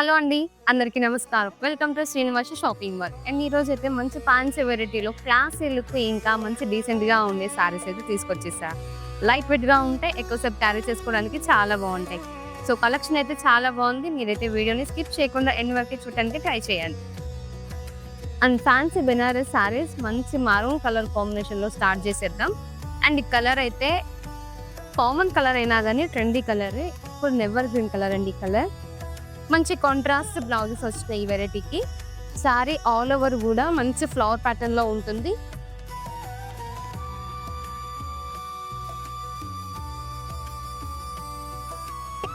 Hello అండి అందరికీ నమస్కారం. Welcome to Srinivasa shopping mall. And ఈరోజు అయితే మంచి ఫ్యాన్సీ వెరైటీలో క్లాసీ లుక్ ఇంకా మంచి డీసెంట్గా ఉండే సారీస్ అయితే తీసుకొచ్చేసా. లైట్ వెయిట్గా ఉంటే ఎక్కువసేపు క్యారీ చేసుకోవడానికి చాలా బాగుంటాయి. సో కలెక్షన్ అయితే చాలా బాగుంది. మీరైతే వీడియోని స్కిప్ చేయకుండా ఎన్ని వరకు చూడటానికి ట్రై చేయండి. అండ్ ఫ్యాన్సీ బెనారస్ సారీస్ మంచి మారూన్ కలర్ కాంబినేషన్లో స్టార్ట్ చేసేద్దాం. అండ్ ఈ కలర్ అయితే కామన్ కలర్ అయినా కానీ ట్రెండీ కలర్ ఇప్పుడు నెవర్ గ్రీన్ కలర్ అండి ఈ కలర్ మంచి కాంట్రాస్ట్ బ్లౌజెస్ వస్తాయి ఈ వెరైటీకి. సారీ ఆల్ ఓవర్ కూడా మంచి ఫ్లవర్ ప్యాటర్న్లో ఉంటుంది.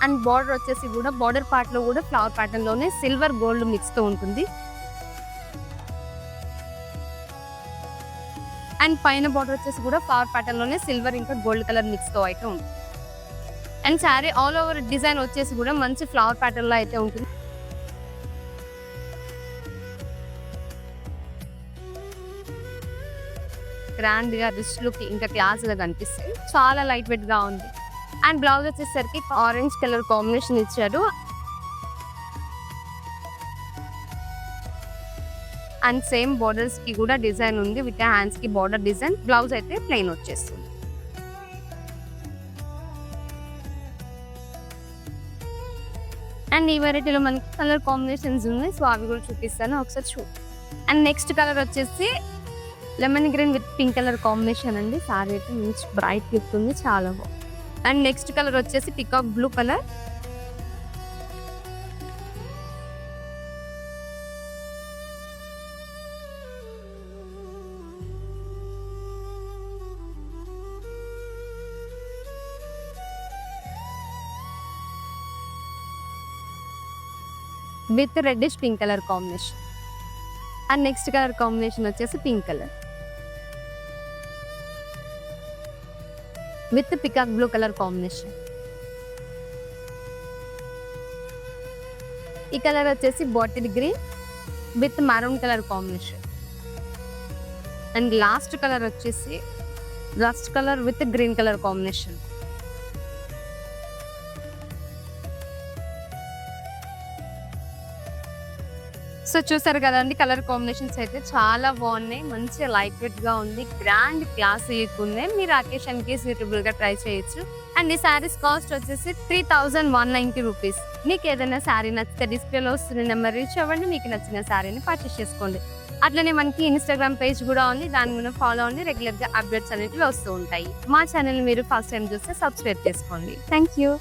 అండ్ బార్డర్ వచ్చేసి కూడా బార్డర్ పార్ట్లో కూడా ఫ్లవర్ ప్యాటర్న్లోనే సిల్వర్ గోల్డ్ మిక్స్తో ఉంటుంది. అండ్ పైన బార్డర్ వచ్చేసి కూడా ఫ్లవర్ ప్యాటర్న్లోనే సిల్వర్ ఇంకా గోల్డ్ కలర్ మిక్స్తో అయితే ఉంటుంది. And sari all over design వచ్చేసి కూడా మంచి ఫ్లవర్ ప్యాటర్న్లో అయితే ఉంటుంది. గ్రాండ్గా రిచ్ లుక్ ఇంకా క్లాస్గా కనిపిస్తాయి. చాలా లైట్ వెయిట్గా ఉంది. అండ్ బ్లౌజ్ వచ్చేసరికి ఆరెంజ్ కలర్ కాంబినేషన్ ఇచ్చారు. అండ్ సేమ్ బోర్డర్స్కి కూడా డిజైన్ ఉంది. విత్ హ్యాండ్స్కి బార్డర్ డిజైన్ బ్లౌజ్ అయితే ప్లెయిన్ వచ్చేస్తుంది. అండ్ ఈ వెరైటీలో మనకి కలర్ కాంబినేషన్స్ ఉన్నాయి. సో అవి కూడా చూపిస్తాను. ఒకసారి చూ అండ్ నెక్స్ట్ కలర్ వచ్చేసి lemon green with pink colour combination అండి. సారీ అయితే మంచి బ్రైట్ లుక్ ఉంది. చాలా బాగుంది. అండ్ నెక్స్ట్ కలర్ వచ్చేసి peacock blue colour with reddish pink colour combination. And next colour combination వచ్చేసి pink colour. With peacock blue colour combination. ఈ colour వచ్చేసి bottle green with maroon colour combination. And last colour వచ్చేసి rust colour with green colour combination. So చూసారు కదండి colour combinations అయితే చాలా బాగున్నాయి. మంచిగా లైట్ వెయిట్గా ఉంది. గ్రాండ్ క్లాస్ ఉన్నాయి మీరు అకేషన్కి సూటబుల్గా ట్రై చేయొచ్చు. అండ్ ఈ శారీస్ కాస్ట్ వచ్చేసి three thousand one ninety rupees. మీకు ఏదైనా శారీ నచ్చితే డిస్ప్లేలో వస్తున్న నెంబర్ రీచ్ అవ్వండి మీకు నచ్చిన శారీని పర్చేస్ చేసుకోండి. అట్లనే మనకి ఇన్స్టాగ్రామ్ పేజ్ కూడా ఉంది. దాని మీద ఫాలో అవ్వండి. రెగ్యులర్గా అప్డేట్స్ అనేవి వస్తూ ఉంటాయి. మా ఛానల్ మీరు ఫస్ట్ టైం చూస్తే సబ్స్క్రైబ్ చేసుకోండి. Thank you